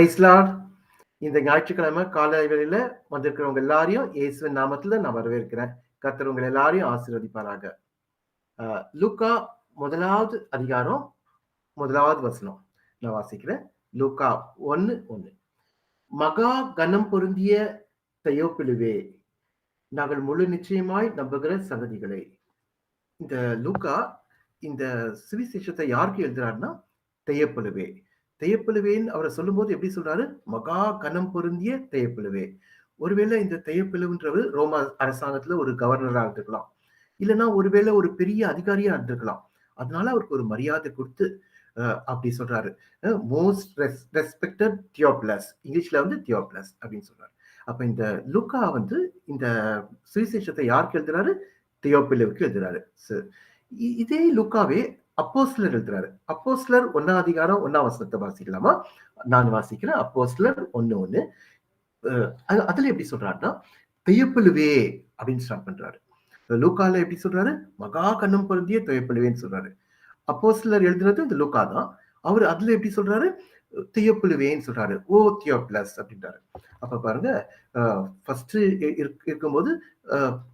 பிரைஸ்லாட் இந்த ஞாயிற்றுக்கிழமை காலை வந்திருக்கிறவங்க எல்லாரையும் இயேசுவின் நாமத்துல நான் வரவேற்கிறேன். கர்த்தர் உங்கள் எல்லாரையும் ஆசீர்வதிப்பாராக. லூக்கா முதலாவது அதிகாரம் முதலாவது வசனம். நான் வாசிக்கிறேன். லூக்கா ஒன்னு ஒன்று மகா கனம் பொருந்திய தையோப்பிலுவே நாங்கள் முழு நிச்சயமாய் நம்புகிற சங்கதிகளே இந்த லூக்கா இந்த சுவிசேஷத்தை யாருக்கு எழுதுறாருன்னா தையப்பழுவே தையப்பழுவேன்னு அவரை சொல்லும்போது எப்படி சொல்றாரு? மகா கனம் பொருந்திய தையப்பிழுவே. ஒருவேளை இந்த தையப்பழுவுன்றவர் ரோமா அரசாங்கத்துல ஒரு கவர்னரா இருந்திருக்கலாம். இல்லைன்னா ஒருவேளை ஒரு பெரிய அதிகாரியா இருந்திருக்கலாம். அதனால அவருக்கு ஒரு மரியாதை கொடுத்து அப்படி சொல்றாரு. மோஸ்ட் ரெஸ்பெக்டட் தியோப்ளஸ் இங்கிலீஷ்ல வந்து தியோப்ளஸ் அப்படின்னு சொல்றாரு. அப்ப இந்த லுக்கா வந்து இந்த சுவிசேஷத்தை யாருக்கு எழுதுறாரு? தியோப்பிலுவுக்கு எழுதுறாரு. சரி. இ- இதே லுக்காவே அப்போஸ்லர் எழுதுறாரு. அப்போஸ்லர் ஒன்னா அதிகாரம் ஒன்னா வசனத்தை வாசிக்கலாமா? நான் வாசிக்கிறேன். அப்போஸ்லர் ஒன்னு ஒன்னு. அது- அதுல எப்படி சொல்றாருன்னா தெய்யப்பழுவே அப்படின்னு ஸ்டார்ட் பண்றாரு. லூக்கால எப்படி சொல்றாரு? மகா கண்ணம் பொருந்திய தெய்யப்பழுவேன்னு சொல்றாரு. அப்போஸ்லர் எழுதுனது இந்த லூக்கா தான். அவர் அதுல எப்படி சொல்றாரு? தெய்யப்பழுவேன்னு சொல்றாரு. ஓ தியோப்ளஸ் அப்படின்றாரு. அப்ப பாருங்க ஃபர்ஸ்ட் இருக்கும்போது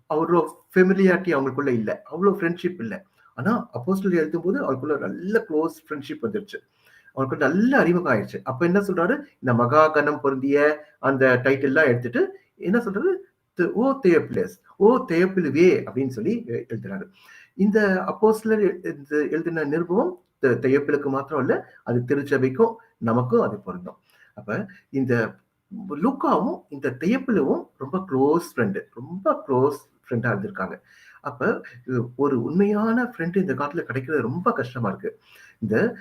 அவரோ ஃபெமிலியாரிட்டி அவங்களுக்குள்ள இல்லை. அவ்வளோ ஃப்ரெண்ட்ஷிப் இல்லை. ஆனா அப்போஸ்டல் எழுதும்போது அவருக்குள்ள நல்ல க்ளோஸ் ஃப்ரெண்ட்ஷிப் வந்துருச்சு. அவருக்கு நல்ல அறிமுகம் ஆயிடுச்சு அப்ப என்ன சொல்றாரு? இந்த மகா கணம் பொருந்திய அந்த டைட்டில் எல்லாம் எடுத்துட்டு என்ன சொல்றாரு? ஓ தேயப்பிளஸ் ஓ தேயப்பிலுவே அப்படின்னு சொல்லி எழுதுறாரு. இந்த அப்போஸ்லர் எழுதின நிருபம் தையப்பிலுக்கு மாத்திரம் இல்ல அது திருச்சபைக்கும் நமக்கும் அது பொருந்தும். அப்ப இந்த லுக்காவும் இந்த தையப்பிலுவும் ரொம்ப க்ளோஸ் ஃப்ரெண்டு ரொம்ப க்ளோஸ் ஃப்ரெண்டா இருந்திருக்காங்க. அப்ப ஒரு உண்மையான ஃப்ரெண்ட் இந்த காலத்துல கிடைக்கிறது ரொம்ப கஷ்டமா இருக்கு. இந்த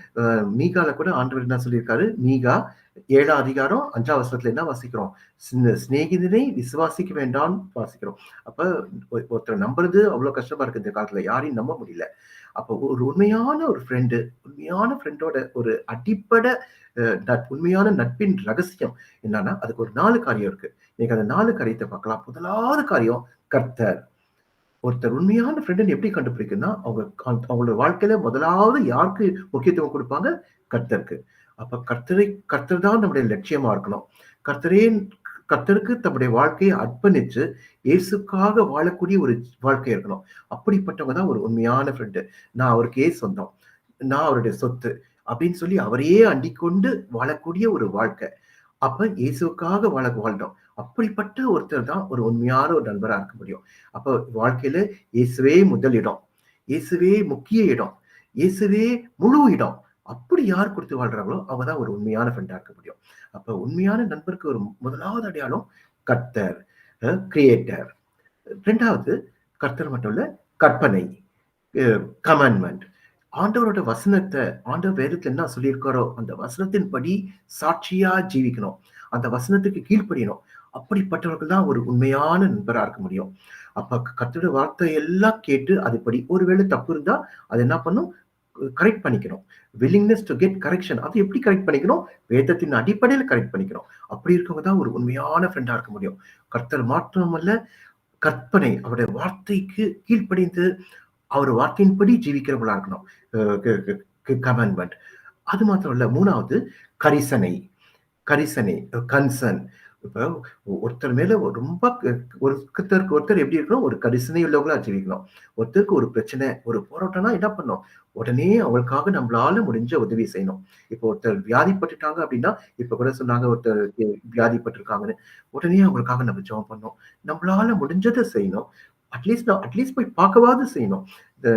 மீகால கூட ஆண்டவர் என்ன சொல்லியிருக்காரு? மீகா ஏழாம் அதிகாரம் அஞ்சாம் வருஷத்துல என்ன வாசிக்கிறோம்? சிநேகிதனை விசுவாசிக்க வேண்டாம் வாசிக்கிறோம். அப்ப ஒருத்தரை நம்புறது அவ்வளவு கஷ்டமா இருக்கு இந்த காலத்துல. யாரையும் நம்ப முடியல. அப்போ ஒரு உண்மையான ஒரு ஃப்ரெண்டு உண்மையான ஃப்ரெண்டோட ஒரு அடிப்படை நட்- உண்மையான நட்பின் ரகசியம் என்னன்னா அதுக்கு ஒரு நாலு காரியம் இருக்கு. இன்னைக்கு அந்த நாலு காரியத்தை பார்க்கலாம். முதலாவது காரியம் கர்த்தர். ஒருத்தர் உண்மையான ஃப்ரெண்டுன்னு எப்படி கண்டுபிடிக்குன்னா அவங்க அவங்க- அவங்களோட வாழ்க்கையில முதலாவது யாருக்கு முக்கியத்துவம் கொடுப்பாங்க? கர்த்தருக்கு. அப்ப கர்த்தரை கர்த்தர் தான் நம்முடைய லட்சியமா இருக்கணும். கர்த்தரே கர்த்தருக்கு தம்முடைய வாழ்க்கையை அர்ப்பணிச்சு இயேசுக்காக வாழக்கூடிய ஒரு வாழ்க்கை இருக்கணும். அப்படிப்பட்டவங்க தான் ஒரு உண்மையான ஃப்ரெண்டு நான் அவருக்கே சொந்தம். நான் அவருடைய சொத்து அப்படின்னு சொல்லி அவரையே அண்டிக்கொண்டு வாழக்கூடிய ஒரு வாழ்க்கை. அப்ப இயேசுக்காக வாழ வாழ்ந்தோம். அப்படிப்பட்ட ஒருத்தர் தான் ஒரு உண்மையான ஒரு நண்பராக இருக்க முடியும். அப்போ வாழ்க்கையில இயேசுவே முதல் இடம் இயேசுவே முக்கிய இடம் இயேசுவே முழு இடம். அப்படி யார் கொடுத்து வாழ்றாங்களோ அவங்க தான் ஒரு உண்மையான ஃப்ரெண்டாக இருக்க முடியும். அப்போ உண்மையான நண்பருக்கு ஒரு முதலாவது அடையாளம் கர்த்தர் கிரியேட்டர் ரெண்டாவது கர்த்தர் மட்டும் இல்லை கற்பனை கமாண்ட்மெண்ட் ஆண்டவரோட வசனத்தை ஆண்டவர் வேதத்தில் என்ன சொல்லியிருக்காரோ அந்த வசனத்தின் படி சாட்சியா ஜீவிக்கணும். அந்த வசனத்துக்கு கீழ்ப்படியணும். அப்படிப்பட்டவர்கள் தான் ஒரு உண்மையான நண்பராக இருக்க முடியும். அப்ப கத்தோட வார்த்தை எல்லாம் கேட்டு அதுபடி ஒருவேளை தப்பு இருந்தா அது என்ன பண்ணும்? கரெக்ட் பண்ணிக்கணும். வில்லிங்னஸ் டு கெட் கரெக்ஷன் அது எப்படி கரெக்ட் பண்ணிக்கணும்? வேதத்தின் அடிப்படையில் கரெக்ட் பண்ணிக்கணும். அப்படி இருக்கவங்க தான் ஒரு உண்மையான ஃப்ரெண்டாக இருக்க முடியும். கர்த்தர் மாற்றமல்ல கற்பனை அவருடைய வார்த்தைக்கு கீழ்ப்படிந்து அவர் வார்த்தையின்படி ஜீவிக்கிறவங்களா இருக்கணும். கமெண்ட்மெண்ட் அது மாத்திரம் இல்ல மூணாவது கரிசனை. கரிசனை கன்சர்ன் இப்போ ஒருத்தர் மேல ரொம்ப ஒருத்தருக்கு ஒருத்தர் எப்படி இருக்கணும்? ஒரு கரிசனை உள்ளவங்களா ஜீவிக்கணும். ஒருத்தருக்கு ஒரு பிரச்சனை ஒரு போராட்டம்னா என்ன பண்ணணும்? உடனே அவளுக்காக நம்மளால முடிஞ்ச உதவி செய்யணும். இப்போ ஒருத்தர் வியாதிப்பட்டுட்டாங்க அப்படின்னா இப்ப கூட சொன்னாங்க ஒருத்தர் வியாதிப்பட்டிருக்காங்கன்னு. உடனே அவங்களுக்காக நம்ம ஜெபம் பண்ணோம் நம்மளால முடிஞ்சதை செய்யணும். அட்லீஸ்ட் நான் அட்லீஸ்ட் போய் பார்க்கவாது செய்யணும். இந்த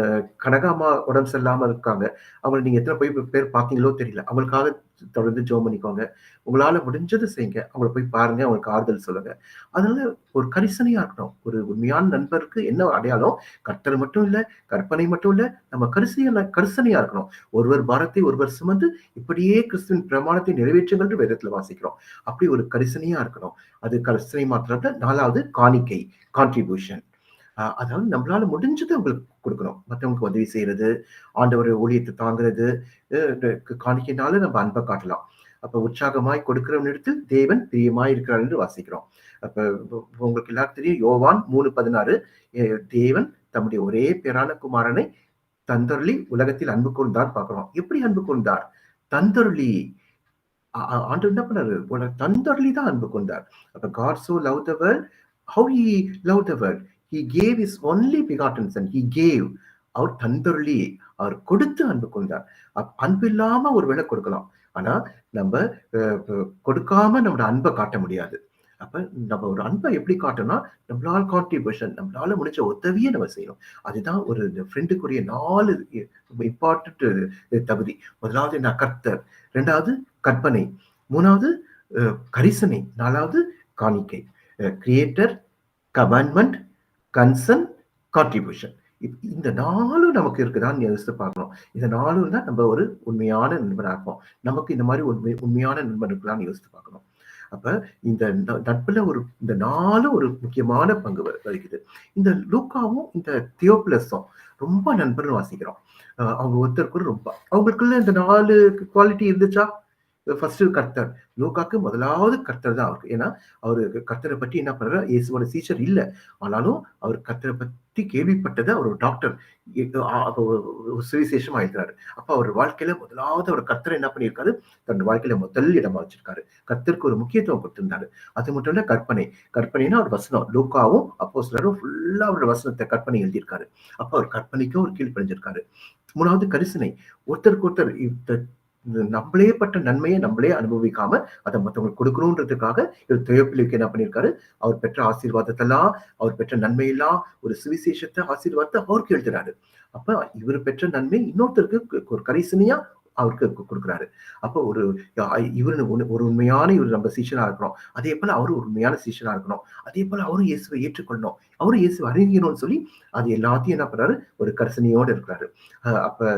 கனகாமா உடம்பு சரியில்லாமல் இருக்காங்க. அவங்களை நீங்கள் எத்தனை போய் பேர் பார்த்தீங்களோ தெரியல. அவங்களுக்காக தொடர்ந்து ஜோம் பண்ணிக்கோங்க உங்களால் முடிஞ்சதை செய்யுங்க. அவங்கள போய் பாருங்க. அவங்களுக்கு ஆறுதல் சொல்லுங்க. அதனால ஒரு கரிசனையாக இருக்கணும். ஒரு உண்மையான நண்பருக்கு என்ன அடையாளம்? கற்றல் மட்டும் இல்லை கற்பனை மட்டும் இல்லை நம்ம கரிசையான கரிசனையாக இருக்கணும். ஒருவர் பாரத்தை ஒருவர் சுமந்து இப்படியே கிறிஸ்துவின் பிரமாணத்தை நிறைவேற்றுங்கள் வேதத்தில் வாசிக்கிறோம். அப்படி ஒரு கரிசனையாக இருக்கணும். அது கரிசனை மாத்திரம் நாலாவது காணிக்கை கான்ட்ரிபியூஷன் அதாவது நம்மளால முடிஞ்சதை அவங்களுக்கு கொடுக்கணும். மற்றவங்களுக்கு உதவி செய்யறது ஆண்டவர் ஊழியத்தை தாங்குறது காணிக்கைனால நம்ம அன்பை காட்டலாம். அப்ப உற்சாகமாய் கொடுக்கிற இடத்தில் தேவன் பிரியமாய் இருக்கிறார் என்று வாசிக்கிறோம். அப்ப உங்களுக்கு எல்லாரும் தெரியும் யோவான் மூணு பதினாறு தேவன் தம்முடைய ஒரே பேரான குமாரனை தந்தருளி உலகத்தில் அன்பு கொண்டார் பார்க்கிறோம். எப்படி அன்பு கொண்டார் தந்தருளி. ஆண்டு என்ன பண்ணாரு? தந்தொருளி தான் அன்பு கொண்டார் அப்ப God so love the world how he love the world? He gave his only begotten son he gave அவர் தந்தொருளி அவர் கொடுத்து அன்பு கொண்டார். அன்பு இல்லாம ஒரு வேலை கொடுக்கலாம். ஆனா நம்ம கொடுக்காம நம்மளோட அன்பை காட்ட முடியாது. அப்ப நம்ம ஒரு அன்பை எப்படி காட்டணும்னா நம்மளால கான்ட்ரிபியூஷன் நம்மளால முடிச்ச உதவியை நம்ம செய்யணும். அதுதான் ஒரு ஃப்ரெண்டுக்குரிய நாலு இம்பார்ட்டன்ட் தகுதி. முதலாவது என்ன? கர்த்தர். ரெண்டாவது கற்பனை. மூணாவது கரிசனை. நாலாவது காணிக்கை. கிரியேட்டர் கமெண்ட்மெண்ட் கன்சர்ன் கான்ட்ரிபியூஷன் இந்த நாளும் நமக்கு இருக்குதான்னு யோசித்து பார்க்கணும். இந்த நாளும் தான் நம்ம ஒரு உண்மையான நண்பராக இருப்போம். நமக்கு இந்த மாதிரி உண்மை உண்மையான நண்பர் இருக்கலாம்னு யோசித்து பார்க்கணும். அப்ப இந்த நட்புல ஒரு இந்த நாளும் ஒரு முக்கியமான பங்கு வகிக்குது. இந்த லூக்காவும் இந்த தியோபிளஸும் ரொம்ப நண்பர்னு வாசிக்கிறோம். அவங்க ஒருத்தருக்கு ரொம்ப அவங்களுக்குள்ள இந்த நாலு குவாலிட்டி இருந்துச்சா? ஃபர்ஸ்ட் கர்த்தர். லூக்காக்கு முதலாவது கர்த்தர் தான் அவருக்கு. ஏன்னா அவரு கர்த்தரை பற்றி என்ன பண்றாரு? இயேசுவோட சீச்சர் இல்லை. ஆனாலும் அவர் கர்த்தரை பற்றி கேள்விப்பட்டதை அவர் ஒரு டாக்டர் சுவிசேஷமா எழுதுறாரு அப்ப அவர் வாழ்க்கையில முதலாவது அவர் கர்த்தரை என்ன பண்ணியிருக்காரு? தன் வாழ்க்கையில முதல் இடமா வச்சிருக்காரு. கர்த்தருக்கு ஒரு முக்கியத்துவம் கொடுத்திருந்தாரு. அது மட்டும் இல்ல கற்பனை. கற்பனைனா அவர் வசனம். லூக்காவும் அப்போ சிலரும் ஃபுல்லா அவரோட வசனத்தை கற்பனை எழுதியிருக்காரு. அப்ப அவர் கற்பனைக்கும் ஒரு கீழ்ப்படிஞ்சிருக்காரு மூணாவது கரிசனை. ஒருத்தருக்கு ஒருத்தர் நம்மளே பட்ட நன்மையை நம்மளே அனுபவிக்காம அதை மற்றவங்களுக்கு கொடுக்கணுன்றதுக்காக இவர் தேவப்பிள்ளைக்கு என்ன பண்ணியிருக்காரு? அவர் பெற்ற ஆசீர்வாதத்தெல்லாம் அவர் பெற்ற நன்மையெல்லாம் ஒரு சுவிசேஷத்தை ஆசீர்வாதத்தை அவருக்கு எழுதுறாரு. அப்ப இவர் பெற்ற நன்மை இன்னொருத்தருக்கு ஒரு கரிசனையா அவருக்கு கொடுக்குறாரு. அப்போ ஒரு இவர் ஒரு உண்மையான இவர் நம்ம சீஷனா இருக்கணும். அதே போல அவரு ஒரு உண்மையான சீஷனா இருக்கணும். அதே போல அவரும் இயேசுவை ஏற்றுக்கொள்ளணும். அவரும் இயேசு அறிஞணும்னு சொல்லி அது எல்லாத்தையும் என்ன பண்றாரு? ஒரு கரிசனையோடு இருக்கிறாரு. அப்ப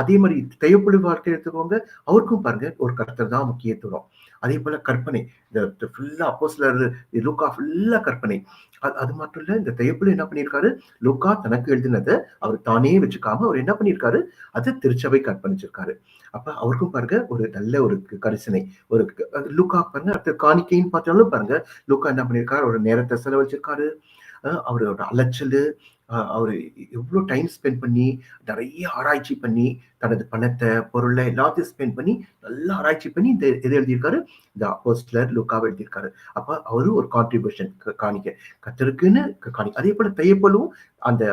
அதே மாதிரி தெய்வப்புழு வார்த்தை எடுத்துக்கோங்க. அவருக்கும் பாருங்க ஒரு கருத்தர் தான் முக்கியத்துவம். அதே போல கற்பனை. இந்த ஃபுல்லா அப்போ சிலர் லூக்கா ஃபுல்லா கற்பனை. அது மட்டும் இல்ல இந்த தையப்புல என்ன பண்ணியிருக்காரு? லூக்கா தனக்கு எழுதினதை அவர் தானே வச்சுக்காம அவர் என்ன பண்ணியிருக்காரு? அது திருச்சபை கற்பணிச்சிருக்காரு அப்ப அவருக்கும் பாருங்க ஒரு நல்ல ஒரு கரிசனை. ஒரு லுக்கா பாருங்க அடுத்த காணிக்கைன்னு பார்த்தாலும் பாருங்க லுக்கா என்ன பண்ணியிருக்காரு? ஒரு நேரத்தை செலவழிச்சிருக்காரு. அவரோட அலைச்சல் அவர் எவ்வளோ டைம் ஸ்பெண்ட் பண்ணி நிறைய ஆராய்ச்சி பண்ணி தனது பணத்தை பொருளை எல்லாத்தையும் ஸ்பெண்ட் பண்ணி நல்லா ஆராய்ச்சி பண்ணி இந்த எது எழுதியிருக்காரு. இந்த அப்போஸ்டலர் லுக்காவை எழுதியிருக்காரு. அப்போ அவரு ஒரு கான்ட்ரிபியூஷன் காணிக்க. கத்தருக்குன்னு காணிக்க அதே போல தையப்பலும் அந்த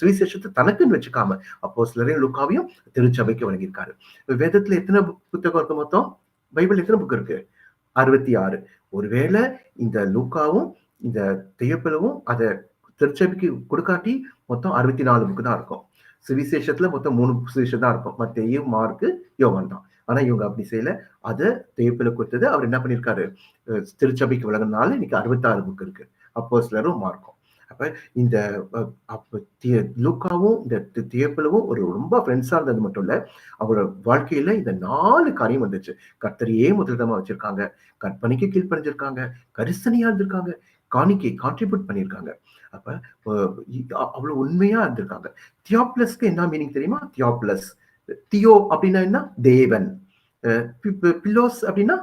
சுவிசேஷத்தை தனக்குன்னு வச்சுக்காம அப்போ சிலரையும் லுக்காவையும் திருச்சபைக்கு வழங்கியிருக்காரு. வேதத்துல எத்தனை புத்தகம் இருக்கு மொத்தம்? பைபிள் எத்தனை புக் இருக்கு? அறுபத்தி ஆறு. ஒருவேளை இந்த லூக்காவும் இந்த தெய்யப்பலவும் அதை திருச்சபைக்கு கொடுக்காட்டி மொத்தம் அறுபத்தி நாலு புக்கு தான் இருக்கும். சுவிசேஷத்துல மொத்தம் மூணு சுவிசேஷம் தான் இருக்கும். மத்தையும் மார்க்கு யோகன் தான். ஆனா இவங்க அப்படி செய்யல. அதை தேப்பில கொடுத்தது. அவர் என்ன பண்ணிருக்காரு? திருச்சபைக்கு விளங்கினால இன்னைக்கு அறுபத்தாறு புக் இருக்கு. அப்போ சிலரும் மார்க்கும். அப்ப இந்த லூக்காவும் இந்த தியப்பிலவும் ஒரு ரொம்ப ஃப்ரெண்ட்ஸா இருந்தது மட்டும் இல்ல அவரோட வாழ்க்கையில இந்த நாலு காரியம் வந்துச்சு. கர்த்தரையே முதலிடமா வச்சிருக்காங்க. கற்பனைக்கு கீழ்ப்படைஞ்சிருக்காங்க. கரிசனையா இருந்திருக்காங்க. காணிக்கை கான்ட்ரிபியூட் பண்ணியிருக்காங்க. அப்ப அவ்வளவு உண்மையா இருந்திருக்காங்க. தியோப்ளஸ்க்கு என்ன மீனிங் தெரியுமா? தியோப்ளஸ் தியோ அப்படின்னா என்ன? தேவன். பில்லோஸ் அப்படின்னா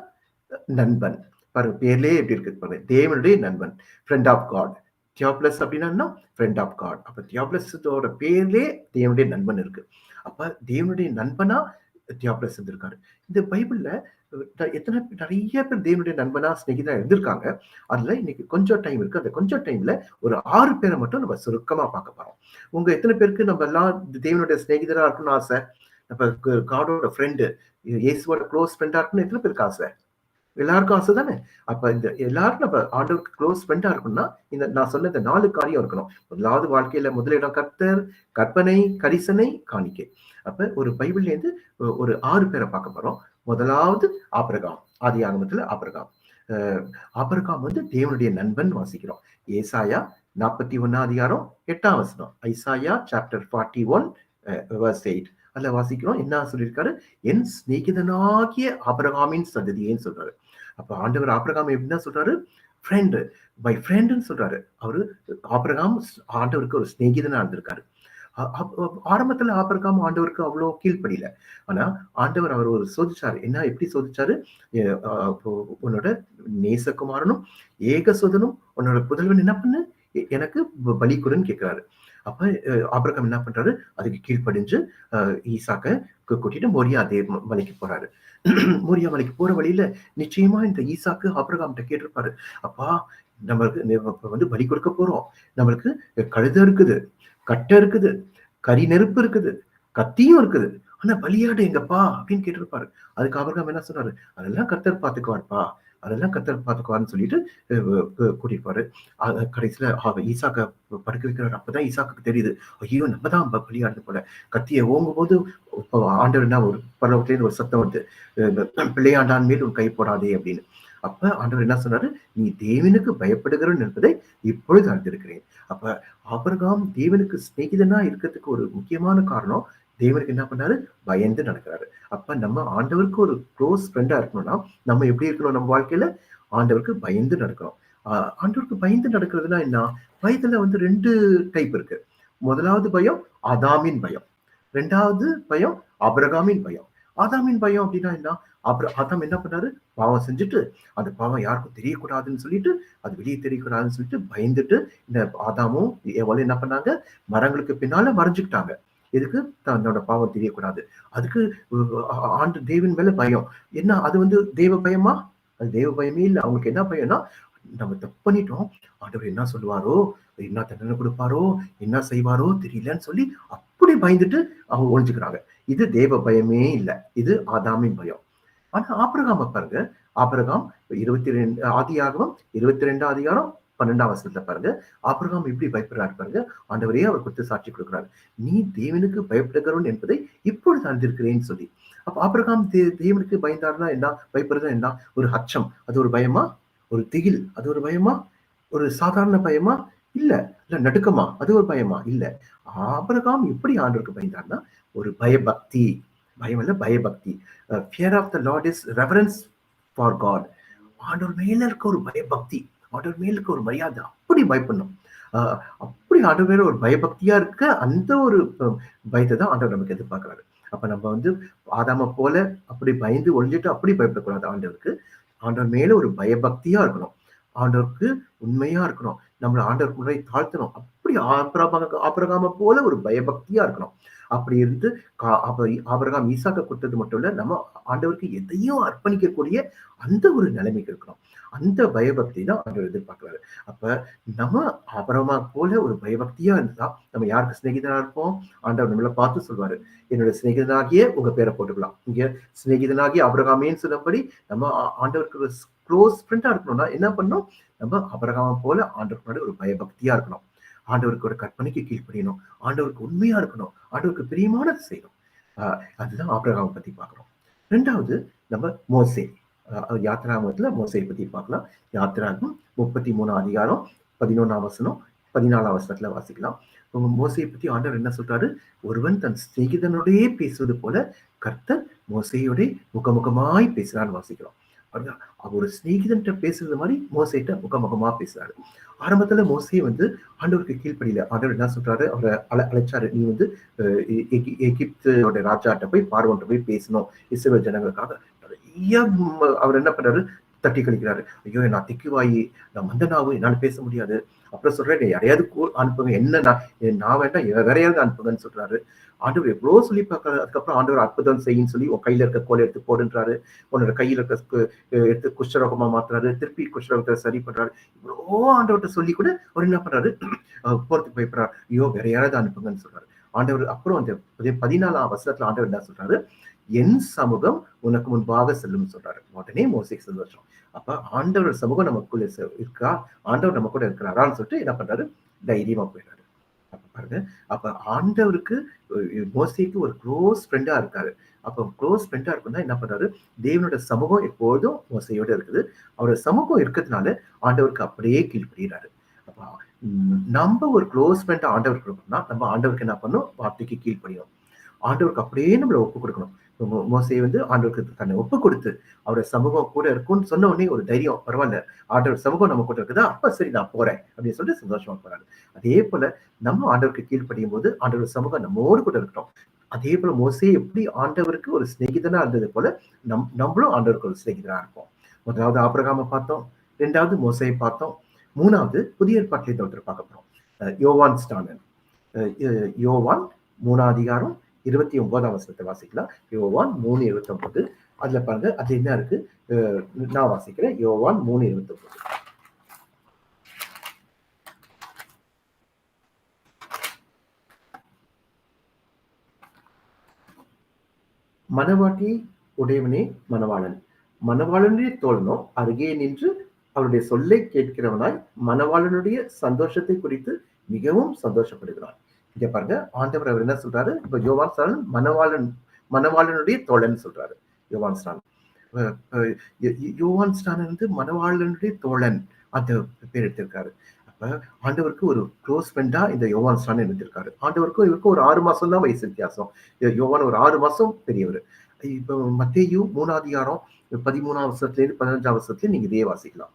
நண்பன். பாருங்க பேர்லயே எப்படி இருக்கு பாருங்க தேவனுடைய நண்பன். ஃப்ரெண்ட் ஆஃப் காட் தியோப்ளஸ் அப்படின்னா ஃப்ரெண்ட் ஆஃப் காட் அப்ப தியோப்ளஸோட பேர்லயே தேவனுடைய நண்பன் இருக்கு. அப்ப தேவனுடைய நண்பனா தியோப்ளஸ் இருந்திருக்காரு இந்த பைபிள்ல எத்தனை நிறைய பேர் தேவனுடைய நண்பனா சிநேகிதா இருந்திருக்காங்க. அதுல இன்னைக்கு கொஞ்சம் டைம் இருக்கு. அந்த கொஞ்சம் டைம்ல ஒரு ஆறு பேரை மட்டும் நம்ம சுருக்கமா பார்க்க போறோம். உங்க எத்தனை பேருக்கு நம்ம எல்லாம் தேவனுடைய சிநேகிதரா இருக்கணும்னு ஆசை? நம்ம காடோட ஃப்ரெண்டு இயேசுவோட க்ளோஸ் ஃப்ரெண்டா இருக்கணும்னு எத்தனை பேருக்கு ஆசை? எல்லாருக்கும் ஆசை தானே? அப்ப இந்த எல்லாரும் நம்ம ஆண்டவருக்கு க்ளோஸ் ஃப்ரெண்டா இருக்கணும்னா இந்த நான் சொன்ன இந்த நாலு காரியம் இருக்கணும். முதலாவது வாழ்க்கையில முதலிடம் கர்த்தர் கற்பனை கரிசனை காணிக்கை. அப்ப ஒரு பைபிள்ல இருந்து ஒரு ஆறு பேரை பார்க்க போறோம். முதலாவது ஆபரகாம் ஆதி ஆகமத்துல ஆபரகாம். ஆபரகாம் வந்து தேவனுடைய நண்பன் வாசிக்கிறோம். ஏசாயா நாற்பத்தி ஒன்னா அதிகாரம் எட்டாம் வசனம். Isaiah chapter forty one eight அதுல வாசிக்கிறோம். என்ன சொல்லியிருக்காரு? என் சிநேகிதனாகிய ஆபரகாமின் சந்ததியேன்னு சொல்றாரு. அப்போ ஆண்டவர் ஆபிரகாம் எப்படின்னா சொல்றாரு? ஃப்ரெண்டு பை ஃப்ரெண்டுன்னு சொல்றாரு. அவரு ஆபிரகாம் ஆண்டவருக்கு ஒரு சிநேகிதனா இருந்திருக்காரு. ஆரம்பத்துல ஆபிரகாம் ஆண்டவருக்கு அவ்வளோ கீழ்ப்படியில. ஆனா ஆண்டவர் அவர் ஒரு சோதிச்சாரு. என்ன எப்படி சோதிச்சாரு? உன்னோட நேசகுமாரனும் ஏக சுதனும் உன்னோட புதல்வன் என்ன பண்ணு? எனக்கு ப- பலி கொடுன்னு கேட்கிறாரு அப்ப ஆபிரகாம் என்ன பண்றாரு? அதுக்கு கீழ்ப்படிஞ்சு ஈசாக்க கூட்டிட்டு மொரியா அதே மலைக்கு போறாரு. மோரியா மலைக்கு போற வழியில நிச்சயமா இந்த ஈசாக்கு ஆபிரகாம்கிட்ட கேட்டிருப்பாரு. அப்பா நம்மளுக்கு வந்து பலி கொடுக்க போறோம். நம்மளுக்கு கழுத இருக்குது கட்டை இருக்குது கரி நெருப்பு இருக்குது கத்தியும் இருக்குது. ஆனா பலியாடு எங்கப்பா? அப்படின்னு கேட்டிருப்பாரு. அதுக்கு ஆபிரகாம் என்ன சொன்னாரு? அதெல்லாம் கர்த்தர் பாத்துக்குவார்ப்பா அதெல்லாம் கத்தர் பாத்துக்குவார்னு சொல்லிட்டு கூட்டிருப்பாரு கடைசியில ஈசாக்க படுக்க வைக்கிறார். அப்பதான் ஈசாக்கு தெரியுது ஐயோ நம்ம தான் பலியாடு போல. கத்தியை ஓங்கும் போது ஆண்டவர்னா என்ன ஒரு பலவத்திலேருந்து ஒரு சத்தம் வருது. பிள்ளையாண்டான் மேல் உன் கை போடாதே அப்படின்னு. அப்ப ஆண்டவர் என்ன சொன்னாரு நீ தேவனுக்கு பயப்படுகிறவன் என்பதை இப்பொழுது அறிந்திருக்கிறேன். அப்ப ஆபிரகாம் தேவனுக்கு சிநேகிதனா இருக்கிறதுக்கு ஒரு முக்கியமான காரணம் தேவருக்கு என்ன பண்ணாரு? பயந்து நடக்கிறாரு. அப்ப நம்ம ஆண்டவருக்கு ஒரு க்ளோஸ் ஃப்ரெண்டா இருக்கணும்னா நம்ம எப்படி இருக்கணும் நம்ம வாழ்க்கையில? ஆண்டவருக்கு பயந்து நடக்கிறோம் ஆண்டவருக்கு பயந்து நடக்கிறதுனா என்ன? பயத்துல வந்து ரெண்டு டைப் இருக்கு. முதலாவது பயம் அதாமின் பயம். ரெண்டாவது பயம் அபிரகாமின் பயம். ஆதாமின் பயம் அப்படின்னா என்ன? அப்புறம் ஆதாம் என்ன பண்ணாரு? பாவம் செஞ்சுட்டு அந்த பாவம் யாருக்கும் தெரியக்கூடாதுன்னு சொல்லிட்டு அது வெளியே தெரியக்கூடாதுன்னு சொல்லிட்டு பயந்துட்டு இந்த ஆதாமும் எவ்வளவு என்ன பண்ணாங்க? மரங்களுக்கு பின்னால மறைஞ்சுக்கிட்டாங்க. எதுக்கு? தன்னோட பாவம் தெரியக்கூடாது. அதுக்கு ஆண்டு தேவன் மேல பயம். என்ன அது வந்து தேவ பயமா? அது தேவ பயமே இல்லை. அவங்களுக்கு என்ன பயம்னா நம்ம தப்பு பண்ணிட்டோம். ஆண்டவர் என்ன சொல்லுவாரோ என்ன தண்டனை கொடுப்பாரோ என்ன செய்வாரோ தெரியலன்னு சொல்லி அப்படி பயந்துட்டு அவங்க ஒழிஞ்சுக்கிறாங்க. இது தேவ பயமே இல்லை. இது ஆதாமின் பயம். ஆனா ஆபிரகாம பாருங்க. ஆபிரகாம் இருபத்தி ரெண்டு ஆதியாகமம் இருபத்தி ரெண்டாம் அதிகாரம் பன்னெண்டாம் வசனத்துல பாருங்க ஆபிரகாம் எப்படி பயப்படுறாரு பாருங்க ஆண்டவரே அவர் கொடுத்து சாட்சி கொடுக்குறாரு. நீ தேவனுக்கு பயப்படுகிறவன் என்பதை இப்பொழுது அறிந்திருக்கிறேன்னு சொல்லி. அப்ப ஆபிரகாம் தே தேவனுக்கு பயந்தாருன்னா என்ன? பயப்படுறதா என்ன? ஒரு அச்சம். அது ஒரு பயமா? ஒரு திகில். அது ஒரு பயமா? ஒரு சாதாரண பயமா? இல்ல. இல்ல நடுக்கமா? அது ஒரு பயமா? இல்ல. ஆபரகாம் எப்படி ஆண்டவருக்கு பயந்தார்னா ஒரு பயபக்தி. பயம் இல்ல பயபக்தி. Fear of the Lord is reference for God ஆண்டவர் மேல இருக்க ஒரு பயபக்தி. ஆண்டவர் மேலுக்கு ஒரு மரியாதை அப்படி பயப்படணும். அப்படி ஆண்டவர் ஒரு பயபக்தியா இருக்க அந்த ஒரு பயத்தை தான் ஆண்டவர் நமக்கு எதிர்பார்க்கிறாரு. அப்ப நம்ம வந்து ஆதாம போல அப்படி பயந்து ஒழிஞ்சிட்டு அப்படி பயப்படக்கூடாது ஆண்டவருக்கு. ஆண்டவர் மேல ஒரு பயபக்தியா இருக்கணும். ஆண்டவருக்கு உண்மையா இருக்கணும். நம்மளை ஆண்டவர் முறை தாழ்த்தணும். அப்படி ஆபிரகாம போல ஒரு பயபக்தியா இருக்கணும். அப்படி இருந்து கா- அப்ப ஈசாக்க கொடுத்தது மட்டும் இல்ல நம்ம ஆண்டவருக்கு எதையும் அர்ப்பணிக்கக்கூடிய அந்த ஒரு நிலைமைக்கு இருக்கணும் அந்த பயபக்தி தான் ஆண்டவர் எதிர்பார்க்கிறாரு. அப்ப நம்ம அபரமா போல ஒரு பயபக்தியா இருந்தா நம்ம யாருக்கு சிநேகிதனா இருப்போம்? ஆண்டவர் நம்மள பார்த்து சொல்வாரு. என்னோட சிநேகிதனாகிய உங்க பேரை போட்டுக்கலாம். இங்க சிநேகிதனாகிய அபரகாமேன்னு சொன்னபடி நம்ம ஆண்டவருக்கு ஒரு க்ளோஸ் ஃப்ரெண்டா இருக்கணும்னா என்ன பண்ணணும்? நம்ம அபரகாம போல ஆண்டவருக்கு ஒரு பயபக்தியா இருக்கணும். ஆண்டவருக்கு ஒரு கற்பனைக்கு கீழ்ப்படியணும். ஆண்டவருக்கு உண்மையா இருக்கணும். ஆண்டவருக்கு பிரியமானது செய்யணும். அதுதான் ஆபிரகாமை பத்தி பார்க்குறோம். ரெண்டாவது நம்ம மோசே. ஆஹ் மோசையை பத்தி பார்க்கலாம். யாத்திராகம் முப்பத்தி மூணு அதிகாரம் பதினொன்னாம் வசனம் பதினாலாம் வசனத்துல வாசிக்கலாம். உங்க மோசையை பத்தி ஆண்டவர் என்ன சொல்றாரு? ஒருவன் தன் சிநேகிதனுடைய பேசுவது போல கர்த்தர் மோசையோட முகமுகமாய் பேசுறான்னு வாசிக்கிறோம். அவர் ஒரு சிநேகிதன்கிட்ட பேசுறது மாதிரி மோசைட்ட முகமுகமா பேசுறாரு. ஆரம்பத்துல மோசே வந்து ஆண்டவருக்கு கீழ்ப்படியில. ஆண்டவர் என்ன சொல்றாரு? அவரை அழ அழைச்சாரு. நீ வந்து எகிப்தோட ராஜாட்ட போய் பார்வன்ட்ட போய் பேசணும். இஸ்ரேல் ஜனங்களுக்காக நிறைய அவர் என்ன பண்றாரு? தட்டி கழிக்கிறாரு. ஐயோ நான் திக்குவாயி நான் மந்தனாவும் என்னால பேச முடியாது. அப்புறம் சொல்றேன் "நீ யாரையாவது அனுப்புங்க. என்ன நான் நான் வேண்டாம் வேற அனுப்புங்கன்னு சொல்றாரு. ஆண்டவர் எவ்வளவு சொல்லி பார்க்கறாரு அதுக்கப்புறம் ஆண்டவர் அற்புதம் செய்யுன்னு சொல்லி உன் கையில இருக்க கோலை எடுத்து போடுன்றாரு. உன்னோட கையில இருக்க எடுத்து குஷ்டரோகமா மாத்துறாரு. திருப்பி குஷ்டரோகத்தை சரி பண்றாரு. இவ்வளோ ஆண்டவர்கிட்ட சொல்லி கூட அவர் என்ன பண்றாரு? போறதுக்கு பயப்படுறாரு. ஐயோ வேற யாராவது அனுப்புங்கன்னு சொல்றாரு. ஆண்டவர் அப்புறம் அந்த பதினாலாம் வசனத்துல ஆண்டவர் என்ன சொல்றாரு? என் சமூகம் உனக்கு முன்பாக செல்லும் சொல்றாரு. உடனே மோசைக்கு சந்தோஷம். அப்ப ஆண்டவர் சமூகம் நமக்குள்ள இருக்கா? ஆண்டவர் நம்ம கூட இருக்கிறாரான்னு சொல்லிட்டு என்ன பண்றாரு? தைரியமா போயிடுறாரு. அப்ப பாருங்க அப்ப ஆண்டவருக்கு மோசிக்கு ஒரு க்ளோஸ் ஃப்ரெண்டா இருக்காரு. அப்ப க்ளோஸ் ஃப்ரெண்டா இருக்குன்னா என்ன பண்றாரு? தேவனோட சமூகம் எப்பொழுதும் மோசையோட இருக்குது. அவரோட சமூகம் இருக்கிறதுனால ஆண்டவருக்கு அப்படியே கீழ்ப்படுகிறாரு. அப்ப நம்ம ஒரு க்ளோஸ் ஃப்ரெண்ட் ஆண்டவருக்கு கொடுக்கணும்னா நம்ம ஆண்டவருக்கு என்ன பண்ணும் வார்த்தைக்கு கீழ்ப்படியும் ஆண்டவருக்கு அப்படியே நம்மளை ஒப்பு கொடுக்கணும். மோசையை வந்து ஆண்டவருக்கு தன்னை ஒப்பு கொடுத்து அவரோட சமூகம் கூட இருக்கும்னு சொன்ன உடனே ஒரு தைரியம் பரவாயில்ல ஆண்டவர் சமூகம் நம்ம கூட இருக்குதா? அப்ப சரி நான் போறேன் அப்படின்னு சொல்லிட்டு சந்தோஷமா போறாரு. அதே போல நம்ம ஆண்டவருக்கு கீழ்ப்படியும் போது ஆண்டவர் சமூகம் நம்மோடு கூட இருக்கட்டும். அதே போல மோசே எப்படி ஆண்டவருக்கு ஒரு சிநேகிதனா இருந்தது போல நம் நம்மளும் ஆண்டவருக்கு ஒரு சிநேகிதனா இருப்போம் முதலாவது ஆபிரகாம பார்த்தோம் ரெண்டாவது மோசையை பார்த்தோம் மூணாவது புதிய ஏற்பாட்டிலே ஒருத்தர் பார்க்க போறோம். யோவான் ஸ்டானன் யோவான் மூணாம் அதிகாரம் இருபத்தி ஒன்பதாம் வசனத்தை வாசிக்கலாம். யோவான் மூணு இருபத்தி ஒன்பது அதுல பாருங்க அது என்ன இருக்கு? நான் வாசிக்கிறேன். யோவான் மூணு இருபத்தி ஒன்பது மணவாட்டி உடையவனே மணவாளன். மணவாளனுடைய தோழனோ அருகே நின்று அவருடைய சொல்லை கேட்கிறவனாய் மணவாளனுடைய சந்தோஷத்தை குறித்து மிகவும் சந்தோஷப்படுகிறான். இங்க பாருங்க ஆண்டவர் அவர் என்ன சொல்றாரு? இப்ப யோவான் ஸ்நானன் மணவாளன் மணவாளனுடைய தோழன் சொல்றாரு யோவான் ஸ்நானன் யோவான் ஸ்நானன் வந்து மணவாளனுடைய தோழன் அந்த பேர் எடுத்திருக்காரு. அப்ப ஆண்டவருக்கு ஒரு க்ளோஸ் ஃப்ரெண்டா இந்த யோவான் ஸ்நானன் இருந்திருக்காரு. ஆண்டவருக்கும் இவருக்கும் ஒரு ஆறு மாசம் தான் வயசு வித்தியாசம். யோவான் ஒரு ஆறு மாசம் பெரியவர். இப்போ மத்தேயு மூணாதிகாரம் பதிமூணாவது பதிமூணாம் வருஷத்துல இருந்து பதினஞ்சாம் வருஷத்துல நீங்க இதே வாசிக்கலாம்.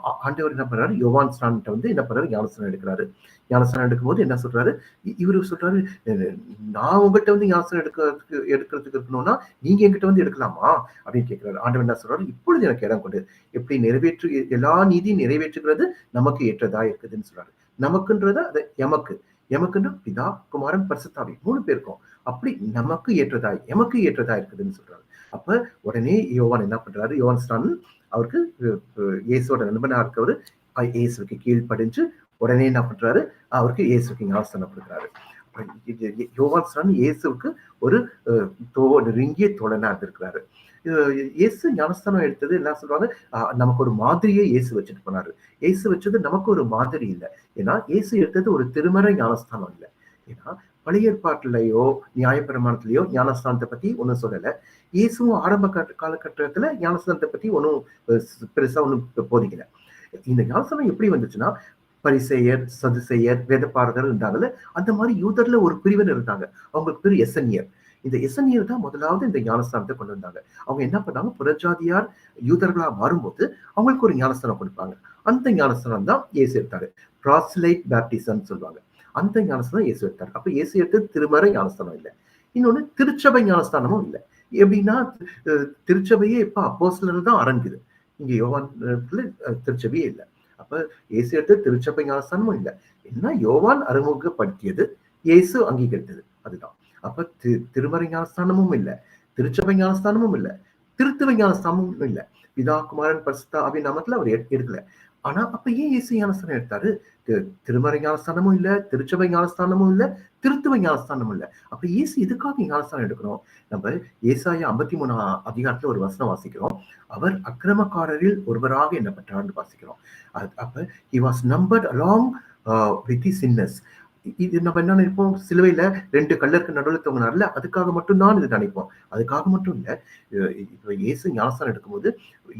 ஆண்டவர் என்ன பண்றாரு? யோவான் ஸ்டான்கிட்ட வந்து என்ன பண்றாரு? ஞானஸ்தானம் எடுக்கிறாரு. ஞானஸ்தானம் எடுக்கும்போது என்ன சொல்றாரு? இ- இவரு சொல்றாரு நான் உங்ககிட்ட வந்து ஞானஸ்தானம் எடுக்கிறதுக்கு எடுக்கிறதுக்கு இருக்கணும்னா நீங்க என்கிட்ட வந்து எடுக்கலாமா? அப்படின்னு கேட்கிறாரு ஆண்டவர் என்ன சொல்றாரு? இப்பொழுது எனக்கு இடம் கொண்டு எப்படி நிறைவேற்று எல்லா நீதியும் நிறைவேற்றுகிறது நமக்கு ஏற்றதா இருக்குதுன்னு சொல்றாரு. நமக்குன்றத அது எமக்கு. எமக்குன்னா பிதா குமாரன் பரிசுத்தாவி மூணு பேருக்கும். அப்படி நமக்கு ஏற்றதாய் எமக்கு ஏற்றதா இருக்குதுன்னு சொல்றாரு. அப்ப உடனே யோவான் என்ன பண்றாரு? யோவான் ஸ்டான் அவருக்கு இயேசுவோட நண்பனாக இருக்கவர் இயேசுக்கு கீழ்ப்படிஞ்சு உடனே என்ன பண்றாரு? அவருக்கு இயேசுக்கு ஞானஸ்தானம் கொடுக்குறாரு. அப்ப யோவான் இயேசுவுக்கு ஒரு தோ நெருங்கிய தோழனா இருந்திருக்கிறாரு. இயேசு ஞானஸ்தானம் எடுத்தது என்ன சொல்றாங்க? நமக்கு ஒரு மாதிரியே இயேசு வச்சுட்டு போனாரு. இயேசு வச்சது நமக்கு ஒரு மாதிரி இல்லை. ஏன்னா இயேசு எடுத்தது ஒரு திருமறை ஞானஸ்தானம் இல்லை. ஏன்னா பழைய ஏற்பாட்டிலையோ நியாயப்பிரமாணத்திலையோ ஞானஸ்தானத்தை பத்தி ஒன்றும் சொல்லலை. இயேசுவும் ஆரம்ப கட்ட காலகட்டத்துல ஞானஸ்தானத்தை பத்தி ஒன்றும் பெருசா ஒன்றும் போதிக்கல. இந்த ஞானஸ்தானம் எப்படி வந்துச்சுன்னா பரிசெயர் சதுசெயர் வேதப்பாரதர் இருந்தாங்கல்ல அந்த மாதிரி யூதர்ல ஒரு பிரிவினர் இருந்தாங்க. அவங்களுக்கு பேர் எசனியர். இந்த எசனியர் தான் முதலாவது இந்த ஞானஸ்தானத்தை கொண்டு வந்தாங்க. அவங்க என்ன பண்ணாங்க? புறஜாதியார் யூதர்களா மாறும்போது அவங்களுக்கு ஒரு ஞானஸ்தானம் கொடுப்பாங்க. அந்த ஞானஸ்தானம் தான் ஏசு எடுத்தாரு. ப்ராஸ்லைட் பேப்டிசம் சொல்லுவாங்க. அந்த ஞானஸ்தானம் இயேசு எடுத்தார். அப்ப இயேசு எடுத்து திருமறை ஞானஸ்தானம் இல்லை. இன்னொன்னு திருச்சபை ஞானஸ்தானமும் இல்லை. எப்படின்னா திருச்சபையே இப்ப அப்போஸ்லர் தான் அரங்குது. இங்க யோவான் திருச்சபையே இல்லை. அப்ப இயேசு எடுத்து திருச்சபை ஞானஸ்தானமும் இல்லை. என்ன யோவான் அறிமுகப்படுத்தியது இயேசு அங்கீகரித்தது. அதுதான். அப்ப தி திருமறை ஞானஸ்தானமும் இல்லை. திருச்சபை ஞானஸ்தானமும் இல்லை. திருத்துவ ஞானஸ்தானமும் இல்லை. பிதா குமாரன் பரிசுத்தா அப்படின்னு நாமத்துல அவர் எடுக்கல. ஆனா அப்ப ஏன் இயேசு ஞானஸ்தானம் எடுத்தாரு? திருமறை ஞானஸ்தானமும் இல்ல திருச்சபை ஞானஸ்தானமும் இல்ல திருத்துவ ஞானஸ்தானமும் இல்ல. அப்ப இயேசு எதுக்காக ஞானஸ்தானம் எடுக்கணும்? நம்ம ஏசாயா ஐம்பத்தி மூணு அதிகாரத்துல ஒரு வசனம் வாசிக்கிறோம். அவர் அக்கிரமக்காரரில் ஒருவராக எண்ணப்பட்டார்னு வாசிக்கிறோம். அப்ப he was numbered along with sinners இது நம்ம என்ன நினைப்போம்? சிலுவையில ரெண்டு கல்லருக்கு நடுவில் தூங்கினார்ல அதுக்காக மட்டும்தான் இது நினைப்போம். அதுக்காக மட்டும் இல்ல இப்போ இயேசு ஞானஸ்தானம் எடுக்கும்போது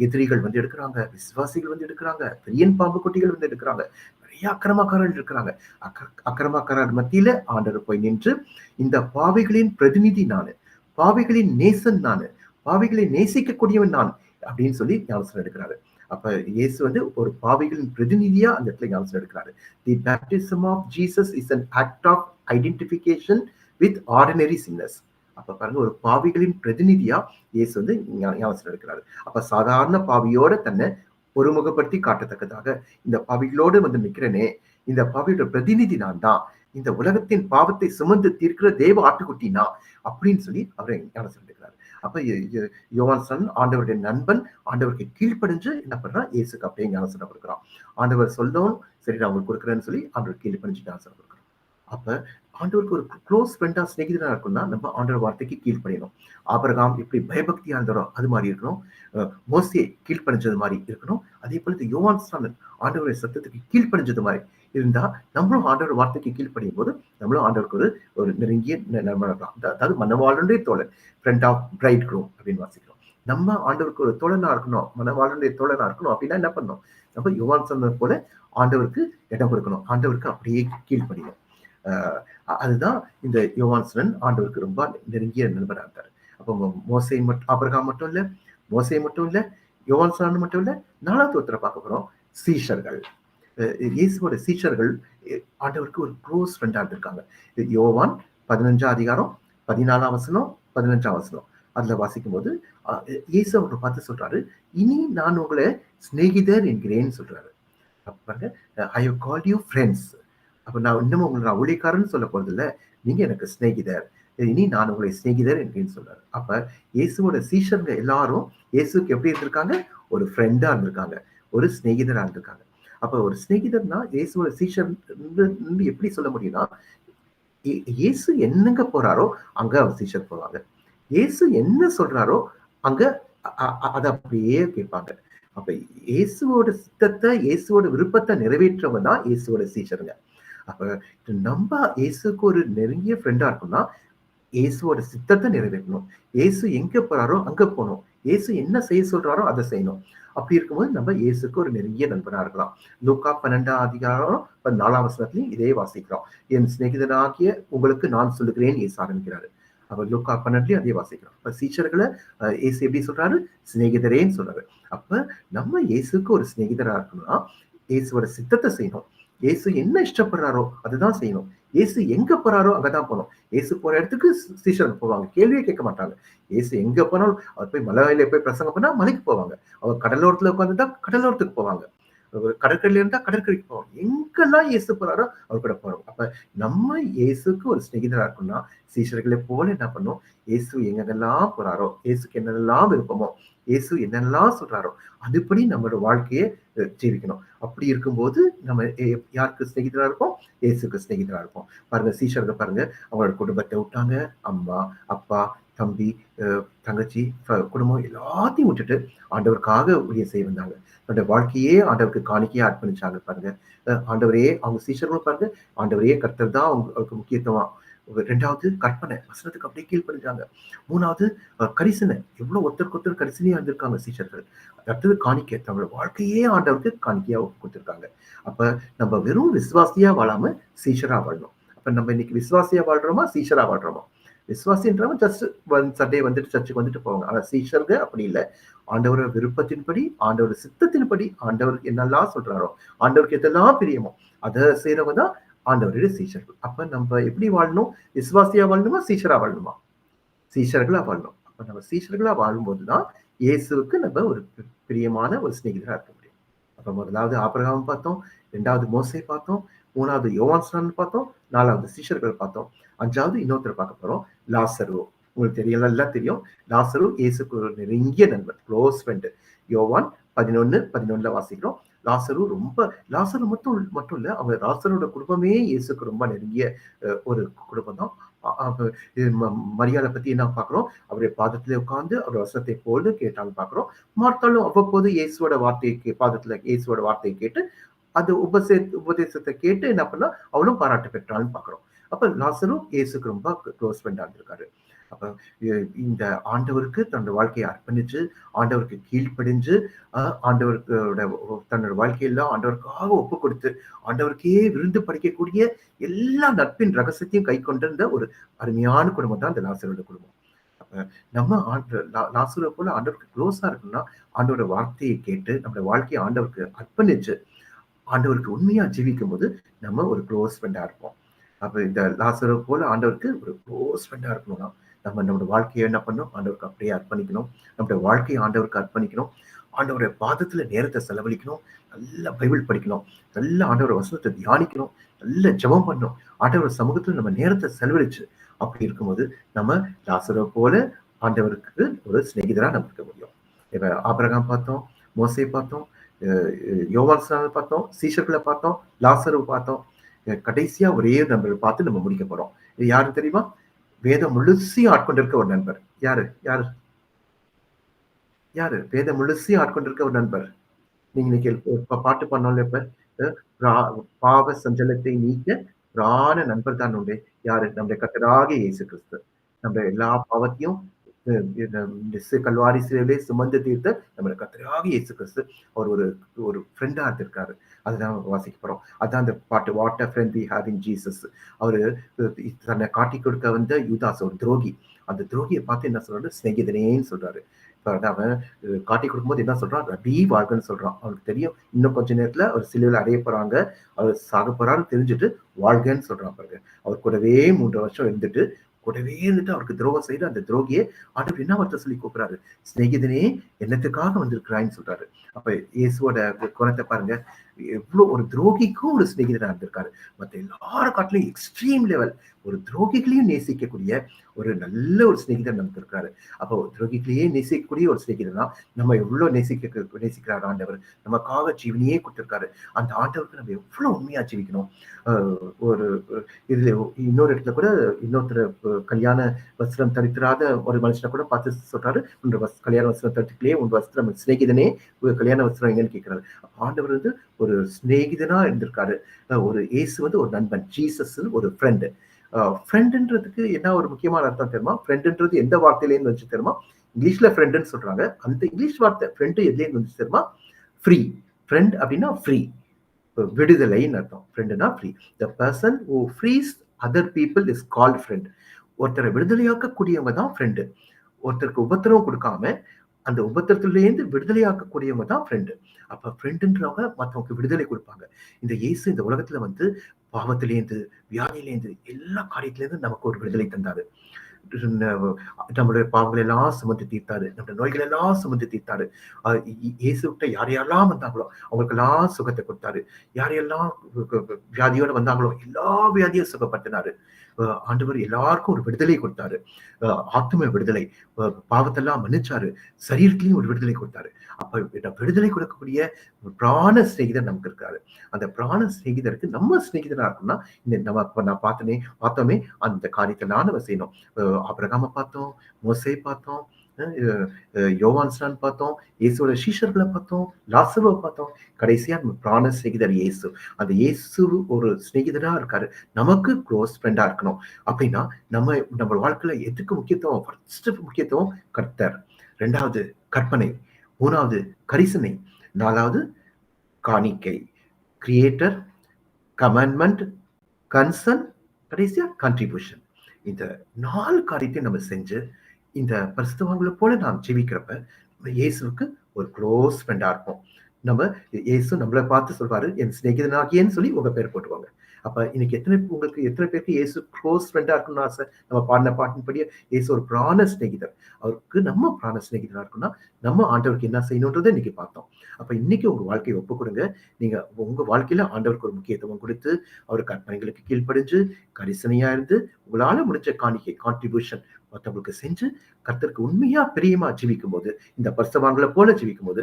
எதிரிகள் வந்து எடுக்கிறாங்க விசுவாசிகள் வந்து எடுக்கிறாங்க பெரியன் பாம்பு குட்டிகள் வந்து எடுக்கிறாங்க நிறைய அக்கிரமக்காரர்கள் இருக்கிறாங்க. அக்க அக்கிரமக்காரர் மத்தியில ஆண்டவர் போய் நின்று இந்த பாவைகளின் பிரதிநிதி நானு பாவைகளின் நேசன் நானு பாவைகளை நேசிக்கக்கூடியவன் நான் அப்படின்னு சொல்லி ஞானஸ்தானம் எடுக்கிறாரு. அப்ப இயேசு வந்து ஒரு பாவிகளின் பிரதிநிதியா அந்த இடத்துல ஞாபகம் எடுக்கிறாரு. The baptism of Jesus is an act of identification with ordinary sinners அப்ப பாருங்க ஒரு பாவிகளின் பிரதிநிதியா இயேசு வந்து ஞாபகம் எடுக்கிறாரு. அப்ப சாதாரண பாவியோட தன்னை ஒருமுகப்படுத்தி காட்டத்தக்கதாக இந்த பாவிகளோடு வந்து நிக்கிறனே இந்த பாவியோட பிரதிநிதி நான் தான். இந்த உலகத்தின் பாவத்தை சுமந்து தீர்க்கிற தேவ ஆட்டுக்குட்டினா அப்படின்னு சொல்லி அவரை ஞானம் எடுக்கிறாரு. அப்ப யோவான்சன் யோவான் ஆண்டவருடைய நண்பன் ஆண்டவருக்கு கீழ்ப்படிஞ்சு என்ன பண்றான்? இயேசுக்கு அப்படியே ஞானசனம் கொடுக்குறான். ஆண்டவர் சொல்லவும் சரி நான் உங்களுக்கு கொடுக்குறேன்னு சொல்லி ஆண்டவர் கீழ்ப்படிஞ்சு ஞானசனம் கொடுக்குறான் அப்ப ஆண்டவருக்கு ஒரு க்ளோஸ் ஃப்ரெண்டா சிநேகிதனா இருக்கும்னா நம்ம ஆண்டவர் வார்த்தைக்கு கீழ்ப்படையணும். ஆபரகாம் எப்படி பயபக்தியா இருந்தாரோ அது மாதிரி இருக்கணும். அஹ் கீழ்ப்படைஞ்சது கீழ்ப்படிஞ்சது மாதிரி இருக்கணும். அதே போல இந்த யோவான் ஸ்நானன் ஆண்டவருடைய சத்தத்துக்கு கீழ்ப்படிஞ்சது மாதிரி இருந்தா நம்மளும் ஆண்டவர் வார்த்தைக்கு கீழ்ப்படியும் போது நம்மளும் ஆண்டவருக்கு ஒரு ஒரு நெருங்கிய ந- அதாவது மனவாளனுடைய தோழன் ஃப்ரெண்ட் ஆஃப் பிரைட் க்ரூம் அப்படின்னு வாசிக்கிறோம். நம்ம ஆண்டவருக்கு ஒரு தோழனா இருக்கணும் மனவாளனுடைய தோழனா இருக்கணும் அப்படின்னா என்ன பண்ணணும்? நம்ம யுவான் சொன்னது போல ஆண்டவருக்கு இடம் கொடுக்கணும். ஆண்டவருக்கு அப்படியே கீழ்ப்படியும் அதுதான் இந்த யோவான்சனன் ஆண்டவருக்கு ரொம்ப நெருங்கிய நண்பராக இருந்தார். அப்போ மோசை மட்டும் அபர்கா மட்டும் இல்லை மோசை மட்டும் இல்லை யோவான்சனன் மட்டும் இல்லை நாலாவது ஒருத்தரை பார்க்க போகிறோம் சீஷர்கள். இயேசுவோட சீஷர்கள் ஆண்டவருக்கு ஒரு க்ளோஸ் ஃப்ரெண்டாக இருந்திருக்காங்க. யோவான் பதினஞ்சாம் அதிகாரம் பதினாலாம் வசனம் பதினஞ்சாம் வசனம். அதில் வாசிக்கும் போது இயேசு அவங்களை பார்த்து சொல்றாரு இனி நான் உங்களை சிநேகிதர் என்கிறேன்னு சொல்றாரு. அப்ப I have called you friends அப்ப நான் இன்னமும் உங்களை நான் ஊழியக்காரன்னு சொல்ல போறதில்ல நீங்க எனக்கு சிநேகிதர். இனி நான் உங்களை சிநேகிதர் என்கிறேன்னு சொல்றாரு. அப்ப இயேசுவோட சீஷருங்க எல்லாரும் இயேசுக்கு எப்படி இருந்திருக்காங்க? ஒரு ஃப்ரெண்டா இருந்திருக்காங்க ஒரு சிநேகிதரா இருந்திருக்காங்க. அப்ப ஒரு சிநேகிதர்னா இயேசுவோட சீஷர் எப்படி சொல்ல முடியும்னா இயேசு என்னங்க போறாரோ அங்க அவர் சீஷர் போவாங்க. இயேசு என்ன சொல்றாரோ அங்க அதை அப்படியே கேட்பாங்க. அப்ப இயேசுவோட சித்தத்தை இயேசுவோட விருப்பத்தை நிறைவேற்றவன் தான் இயேசுவோட சீஷருங்க. அப்ப நம்ம இயேசுக்கு ஒரு நெருங்கிய ஃப்ரெண்டா இருக்கணும்னா இயேசுவோட சித்தத்தை நிறைவேற்றணும். இயேசு எங்க போறாரோ அங்க போகணும். இயேசு என்ன செய்ய சொல்றாரோ அதை செய்யணும். அப்படி இருக்கும்போது நம்ம இயேசுக்கு ஒரு நெருங்கிய நண்பனா இருக்கலாம். லூக்கா பன்னெண்டாம் அதிகாரம் நாலாம் வசனத்திலையும் இதே வாசிக்கிறோம். என் சிநேகிதனாகிய உங்களுக்கு நான் சொல்லுகிறேன் இயேசு ஆரம்பிக்கிறாரு. அவர் லூக்கா பன்னெண்டுலயும் அதே வாசிக்கிறோம். அப்ப சீச்சர்களை ஏசு இயேசு எப்படி சொல்றாரு? சிநேகிதரேன்னு சொல்றாரு. அப்ப நம்ம இயேசுக்கு ஒரு சிநேகிதரா இருக்கணும்னா இயேசுவோட சித்தத்தை செய்யணும். இயேசு என்ன இஷ்டப்படுறாரோ அதுதான் செய்யணும். இயேசு எங்க போறாரோ அங்கதான் போகணும். இயேசு போற இடத்துக்கு சீஷர்கள் போவாங்க. கேள்வியே கேட்க மாட்டாங்க. இயேசு எங்க போனாலும் அவர் போய் மலையில போய் பிரசங்கம் பண்ணா மலைக்கு போவாங்க. அவர் கடலோரத்துல உட்காந்துதான் கடலோரத்துக்கு போவாங்க. ஒரு கடற்கரையில இருந்தா கடற்கரைக்கு போகணும் எங்கெல்லாம் இயேசு போறாரோ அவர் கூட போறோம். அப்ப நம்ம இயேசுக்கு ஒரு சிநேகிதரா இருக்கணும்னா சீஷர்களை போல என்ன பண்ணும்? இயேசு எங்கெங்கெல்லாம் போறாரோ இயேசுக்கு என்னெல்லாம் விருப்பமோ இயேசு என்னெல்லாம் சொல்றாரோ அதுபடி நம்மளோட வாழ்க்கையை ஜீவிக்கணும். அப்படி இருக்கும்போது நம்ம யாருக்கு சிநேகிதரா இருப்போம்? இயேசுக்கு சிநேகிதரா இருப்போம். பாருங்க சீஷர்கள் பாருங்க அவங்களோட குடும்பத்தை விட்டாங்க. அம்மா அப்பா தம்பி தங்கச்சி குடும்பம் எல்லாத்தையும் விட்டுட்டு ஆண்டவருக்காக ஊழியம் செய்ய வந்தாங்க. தன்னோட வாழ்க்கையே ஆண்டவருக்கு காணிக்கையே அர்ப்பணிச்சாங்க பாருங்க. ஆண்டவரையே அவங்க சீஷர்களும் பாருங்க ஆண்டவரையே கர்த்தர் தான் அவங்க- அவருக்கு முக்கியத்துவம். ரெண்டாவது கற்பனை வசனத்துக்கு அப்படியே கீழ்ப்படுறாங்க மூணாவது கரிசனை. எவ்வளவு ஒருத்தருக்கு ஒருத்தர் கரிசனையா இருந்திருக்காங்க சீஷர்கள். அடுத்தது காணிக்கை தங்களோட வாழ்க்கையே ஆண்டவருக்கு காணிக்கையா கொடுத்துருக்காங்க. அப்ப நம்ம வெறும் விசுவாசியா வாழாம சீஷரா வாழணும் அப்ப நம்ம இன்னைக்கு விசுவாசியா வாழ்றோமா சீஷரா வாழ்றோமா? விசுவாசின்றவன் ஜஸ்ட் சண்டே வந்துட்டு சர்ச்சுக்கு வந்துட்டு போவாங்க. ஆனால் சீஷர்கள் அப்படி இல்லை. ஆண்டவரோட விருப்பத்தின்படி ஆண்டவர் சித்தத்தின்படி ஆண்டவர் என்னெல்லாம் சொல்றாரோ ஆண்டவருக்கு எதெல்லாம் பிரியமோ அதை செய்யறவங்க தான் ஆண்டவருடைய சீஷர்கள். அப்ப நம்ம எப்படி வாழணும்? விசுவாசியா வாழணுமா? சீஷரா வாழணுமா? சீஷர்களா வாழணும். அப்ப நம்ம சீஷர்களா வாழும்போது தான் இயேசுவுக்கு நம்ம ஒரு பிரியமான ஒரு சிநேகிதராக இருக்க முடியும். அப்ப முதலாவது ஆபிரகாம் பார்த்தோம் ரெண்டாவது மோசை பார்த்தோம் மூணாவது யோவான்ஸ்லான் பார்த்தோம் நாலாவது சீஷர்கள் பார்த்தோம். அஞ்சாவது இன்னொருத்தர் பார்க்க போறோம் லாசரு. உங்களுக்கு தெரியல எல்லாம் தெரியும். லாசரு இயேசுக்கு ஒரு நெருங்கிய நண்பர் க்ளோஸ் ஃப்ரெண்டு யோவான் பதினொன்னு பதினொன்னுல வாசிக்கிறோம். லாசரு ரொம்ப லாசரு மட்டும் மட்டும் இல்ல அவங்க லாசரோட குடும்பமே இயேசுக்கு ரொம்ப நெருங்கிய அஹ், ஒரு குடும்பம் தான் மரியாதை பத்தி என்ன பாக்குறோம் அவருடைய பாதத்துல உட்கார்ந்து அவர் வசனத்தை போல கேட்டாலும் பாக்குறோம் மார்த்தாலும் அவ்வப்போது இயேசுவோட வார்த்தையை பாதத்துல இயேசுவோட வார்த்தையை கேட்டு அது உபசே உபதேசத்தை கேட்டு என்ன பண்ணா அவளும் பாராட்டு பெற்றாலும் பார்க்குறோம் அப்ப லாசரும் இயேசுக்கு ரொம்ப க்ளோஸ் ஃப்ரெண்டா இருந்திருக்காரு. அப்ப இந்த ஆண்டவருக்கு தன்னோட வாழ்க்கையை அர்ப்பணிச்சு ஆண்டவருக்கு கீழ்ப்படிஞ்சு அஹ், ஆண்டவருக்கு தன்னோட வாழ்க்கையெல்லாம் ஆண்டவருக்காக ஒப்பு கொடுத்து ஆண்டவருக்கே விருந்து படிக்கக்கூடிய எல்லா நட்பின் ரகசியத்தையும் கை கொண்டிருந்த ஒரு அருமையான குடும்பம் தான் இந்த லாசரோட குடும்பம். நம்ம ஆண்டு லாசுரை லாசரை போல ஆண்டவருக்கு க்ளோஸா இருக்கணும்னா ஆண்டோட வார்த்தையை கேட்டு நம்மளோட வாழ்க்கையை ஆண்டவருக்கு அர்ப்பணிச்சு ஆண்டவருக்கு உண்மையா ஜீவிக்கும் போது நம்ம ஒரு க்ளோஸ் ஃப்ரெண்டா இருப்போம். அப்ப இந்த லாசரை போல ஆண்டவருக்கு ஒரு க்ளோஸ் ஃப்ரெண்டா இருக்கணும்னா நம்ம நம்மளோட வாழ்க்கையை என்ன பண்ணணும்? ஆண்டவருக்கு அப்படியே அர்ப்பணிக்கணும். நம்மளோட வாழ்க்கையை ஆண்டவருக்கு அர்ப்பணிக்கணும். ஆண்டவருடைய பாதத்துல நேரத்தை செலவழிக்கணும். நல்ல பைபிள் படிக்கணும். நல்ல ஆண்டவரோட வசனத்தை தியானிக்கணும். நல்ல ஜெபம் பண்ணணும். ஆண்டவர் சமூகத்துல நம்ம நேரத்தை செலவழிச்சு அப்படி இருக்கும்போது நம்ம லாசரை போல ஆண்டவருக்கு ஒரு சிநேகிதரா நம்ம இருக்க முடியும். இப்ப ஆபரகம் பார்த்தோம் மோசை பார்த்தோம் அஹ் பார்த்தோம் சீஷர்களை பார்த்தோம் லாசரு பார்த்தோம். கடைசியா ஒரே நண்பரை பார்த்து நம்ம முடிக்க போறோம். இது யாரு தெரியுமா? வேதம் முழுசையும் ஆட்கொண்டிருக்க ஒரு நண்பர். யாரு? யாரு? யாரு? வேதம் முழுசையும் ஆட்கொண்டிருக்க ஒரு நண்பர். நீங்க இன்னைக்கு பாட்டு பண்ணோம்ல இப்ப பாவ சஞ்சலத்தை நீக்க பிராண நண்பர் தான் உண்டு. யாரு? நம்முடைய கத்தராக இயேசு கிறிஸ்து. நம்ம எல்லா பாவத்தையும் கல்வாரி சிலையிலே சுமந்து தீர்த்த நம்மளை கத்தராக இயேசு கிறிஸ்து அவர் ஒரு ஒரு ஃப்ரெண்டா இருந்திருக்காரு. அதுதான் வாசிக்க போறோம். அதான் அந்த பாட்டு what a friend we have in Jesus அவரு தன்னை காட்டி கொடுக்க வந்த யூதாஸ் ஒரு துரோகி. அந்த துரோகியை பார்த்து என்ன சொல்றாரு? சிநேகிதனேன்னு சொல்றாரு. அவன் காட்டி கொடுக்கும்போது என்ன சொல்றான்? ரபி வாழ்கன்னு சொல்றான். அவனுக்கு தெரியும் இன்னும் கொஞ்ச நேரத்துல அவர் சிலுவையில் அடைய போறாங்க. அவர் சாக போறான்னு தெரிஞ்சுட்டு வாழ்கன்னு சொல்றான் பாருங்க. அவர் கூடவே மூன்று வருஷம் இருந்துட்டு கூடவே இருந்துட்டு அவருக்கு துரோகம் செய்து அந்த துரோகியை ஆண்டவர் என்ன வார்த்தை சொல்லி கூப்பிடுறாரு? சிநேகிதனே என்னத்துக்காக வந்திருக்கிறாய்ன்னு சொல்றாரு. அப்ப இயேசுவோட குணத்தை பாருங்க. எவ்வளோ ஒரு துரோகிக்கும் ஒரு சிநேகிதராக இருந்திருக்காரு. மற்ற எல்லாரும் காட்டிலும் எக்ஸ்ட்ரீம் லெவல் ஒரு துரோகிகளையும் நேசிக்கக்கூடிய ஒரு நல்ல ஒரு சிநேகிதர் நமக்கு இருக்காரு. அப்போ துரோகிகளையே நேசிக்கக்கூடிய ஒரு சிநேகிதனா நம்ம எவ்வளோ நேசிக்க நேசிக்கிறார் ஆண்டவர். நமக்காக ஜீவனையே கொடுத்துருக்காரு. அந்த ஆண்டவருக்கு நம்ம எவ்வளோ உண்மையாக ஜீவிக்கணும். ஒரு இதில் இன்னொரு இடத்துல கூட இன்னொருத்தர் கல்யாண வஸ்திரம் தரித்திராத ஒரு மனுஷனை கூட பார்த்து சொல்றாரு. உன் வஸ் கல்யாண வஸ்திரம் தரித்துக்கலையே உன் வஸ்திரம் சிநேகிதனே கல்யாண வஸ்திரம் எங்கன்னு கேட்கிறாரு. ஆண்டவர் வந்து ஒரு சிநேகிதனா இருந்திருக்காரு. ஒரு இயேசு வந்து ஒரு நண்பன் ஜீசஸ் ஒரு ஃப்ரெண்டு ஃப்ரெண்டுன்றதுக்கு என்ன ஒரு முக்கியமான அர்த்தம் தெரியுமா? ஃப்ரெண்டுன்றது எந்த வார்த்தையிலேருந்து வச்சு தெரியுமா? இங்கிலீஷ்ல ஃப்ரெண்டுன்னு சொல்றாங்க. அந்த இங்கிலீஷ் வார்த்தை ஃப்ரெண்டு எதுலேருந்து வந்து தெரியுமா? ஃப்ரீ ஃப்ரெண்ட் அப்படின்னா ஃப்ரீ விடுதலைன்னு அர்த்தம். ஃப்ரெண்டுனா free the person who frees other people is called friend ஒருத்தரை விடுதலையாக்கக்கூடியவங்க தான் ஃப்ரெண்டு ஒருத்தருக்கு உபத்திரவம் கொடுக்காம அந்த உபத்திரத்திலேருந்து விடுதலையாக்கக்கூடியவங்க தான் ஃப்ரெண்டு அப்போ ஃப்ரெண்டுன்றவங்க மற்றவங்களுக்கு விடுதலை கொடுப்பாங்க. இந்த இயேசு இந்த உலகத்தில் வந்து பாவத்திலேருந்து வியாதியிலேருந்து எல்லா காரியத்திலேருந்து நமக்கு ஒரு விடுதலை தந்தாரு. நம்மளுடைய பாவங்களை எல்லாம் சுமந்து தீர்த்தாரு நம்முடைய நோய்கள் எல்லாம் சுமந்து தீர்த்தாரு இயேசு விட்ட யார் யாரெல்லாம் வந்தாங்களோ அவங்களுக்கெல்லாம் சுகத்தை கொடுத்தாரு. யாரையெல்லாம் வியாதியோட வந்தாங்களோ எல்லா வியாதியும் சுகப்படுத்தினாரு. ஆண்டவர் எல்லாருக்கும் ஒரு விடுதலை கொடுத்தாரு. ஆத்ம விடுதலை பாவத்தெல்லாம் மன்னிச்சாரு. சரீரத்திலையும் ஒரு விடுதலை கொடுத்தாரு. அப்ப விடுதலை கொடுக்கக்கூடிய பிராண சிநேகிதர் நமக்கு இருக்காரு. அந்த பிராண சிநேகிதருக்கு நம்ம சிநேகிதரா இருக்கணும்னா இந்த நம்ம நான் பார்த்தனே பார்த்தோமே அந்த காரியத்தெல்லாம் நம்ம செய்யணும். அப்ரகாம பார்த்தோம் மோசை பார்த்தோம் யோவான்ஸ்டான் பார்த்தோம் இயேசுவோட சீஷர்களை பார்த்தோம் லாசருவை பார்த்தோம். கடைசியா நம்ம பிராண சிநேகிதர் இயேசு. அந்த இயேசு ஒரு சிநேகிதரா இருக்காரு. நமக்கு க்ளோஸ் ஃப்ரெண்டா இருக்கணும். அப்படின்னா நம்ம நம்ம வாழ்க்கையில எதுக்கு முக்கியத்துவம்? ஃபர்ஸ்ட் முக்கியத்துவம் கர்த்தர். ரெண்டாவது கற்பனை. மூணாவது கரிசனை. நாலாவது காணிக்கை. கிரியேட்டர் கமெண்ட்மெண்ட் கன்சர்ன் கடைசியா கான்ட்ரிபியூஷன் இந்த நாலு காரியத்தையும் நம்ம செஞ்சு இந்த பரிசுத்தவங்களை போல நாம் ஜீவிக்கிறப்ப நம்ம இயேசுக்கு ஒரு க்ளோஸ் ஃப்ரெண்டா இருப்போம். நம்ம இயேசு நம்மளை பார்த்து சொல்வாரு என் சிநேகிதனாகியன்னு சொல்லி உங்க பேர் போட்டுவாங்க அப்ப இன்னைக்கு எத்தனை உங்களுக்கு எத்தனை பேருக்கு இயேசு க்ளோஸ் ஃப்ரெண்டா இருக்கணும்னு ஆசை? நம்ம பாடின பாட்டின்படியே இயேசு ஒரு பிராண சிநேகிதர். அவருக்கு நம்ம பிராண சிநேகிதரா இருக்கணும்னா நம்ம ஆண்டவருக்கு என்ன செய்யணுன்றதை இன்னைக்கு பார்த்தோம். அப்ப இன்னைக்கு உங்க வாழ்க்கையை ஒப்பு கொடுங்க. நீங்க உங்க வாழ்க்கையில ஆண்டவருக்கு ஒரு முக்கியத்துவம் கொடுத்து அவர் கற்பனைகளுக்கு கீழ்ப்படிஞ்சு கரிசனையா இருந்து உங்களால முடிஞ்ச காணிக்கை கான்ட்ரிபியூஷன் மற்றவங்களுக்கு செஞ்சு கர்த்தருக்கு உண்மையா பிரியமா ஜீவிக்கும் போது இந்த பரிசவான்களை போல ஜீவிக்கும் போது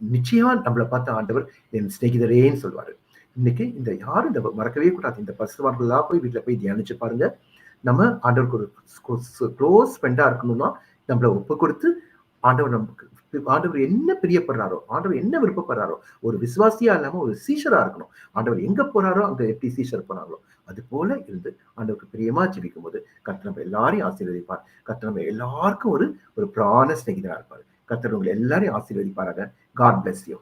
நிச்சயமா நம்மளை பார்த்த ஆண்டவர் என் சிநேகிதரேன்னு சொல்வாரு இன்னைக்கு இந்த யாரும் இந்த மறக்கவே கூடாது. இந்த பரிசுவான்களா போய் வீட்டில் போய் தியானிச்சு பாருங்க. நம்ம ஆண்டவருக்கு ஒரு க்ளோஸ் ஃப்ரெண்டாக இருக்கணும்னா நம்மளை ஒப்பு கொடுத்து ஆண்டவர் நமக்கு ஆண்டவர் என்ன பிரியப்படுறாரோ ஆண்டவர் என்ன விருப்பப்படுறாரோ ஒரு விசுவாசியா இல்லாம ஒரு சீஷரா இருக்கணும். ஆண்டவர் எங்க போறாரோ அங்க எப்படி சீஷர் போனாங்களோ அது போல இருந்து ஆண்டவருக்கு பிரியமா ஜீவிக்கும் போது கத்த நம்ம எல்லாரையும் ஆசீர்வதிப்பார். கத்த நம்ம எல்லாருக்கும் ஒரு ஒரு பிராண சிநேகிதரா இருப்பார். கத்தர் உங்களை எல்லாரையும் ஆசீர்வதிப்பாராங்க காட் பிளஸ் யூ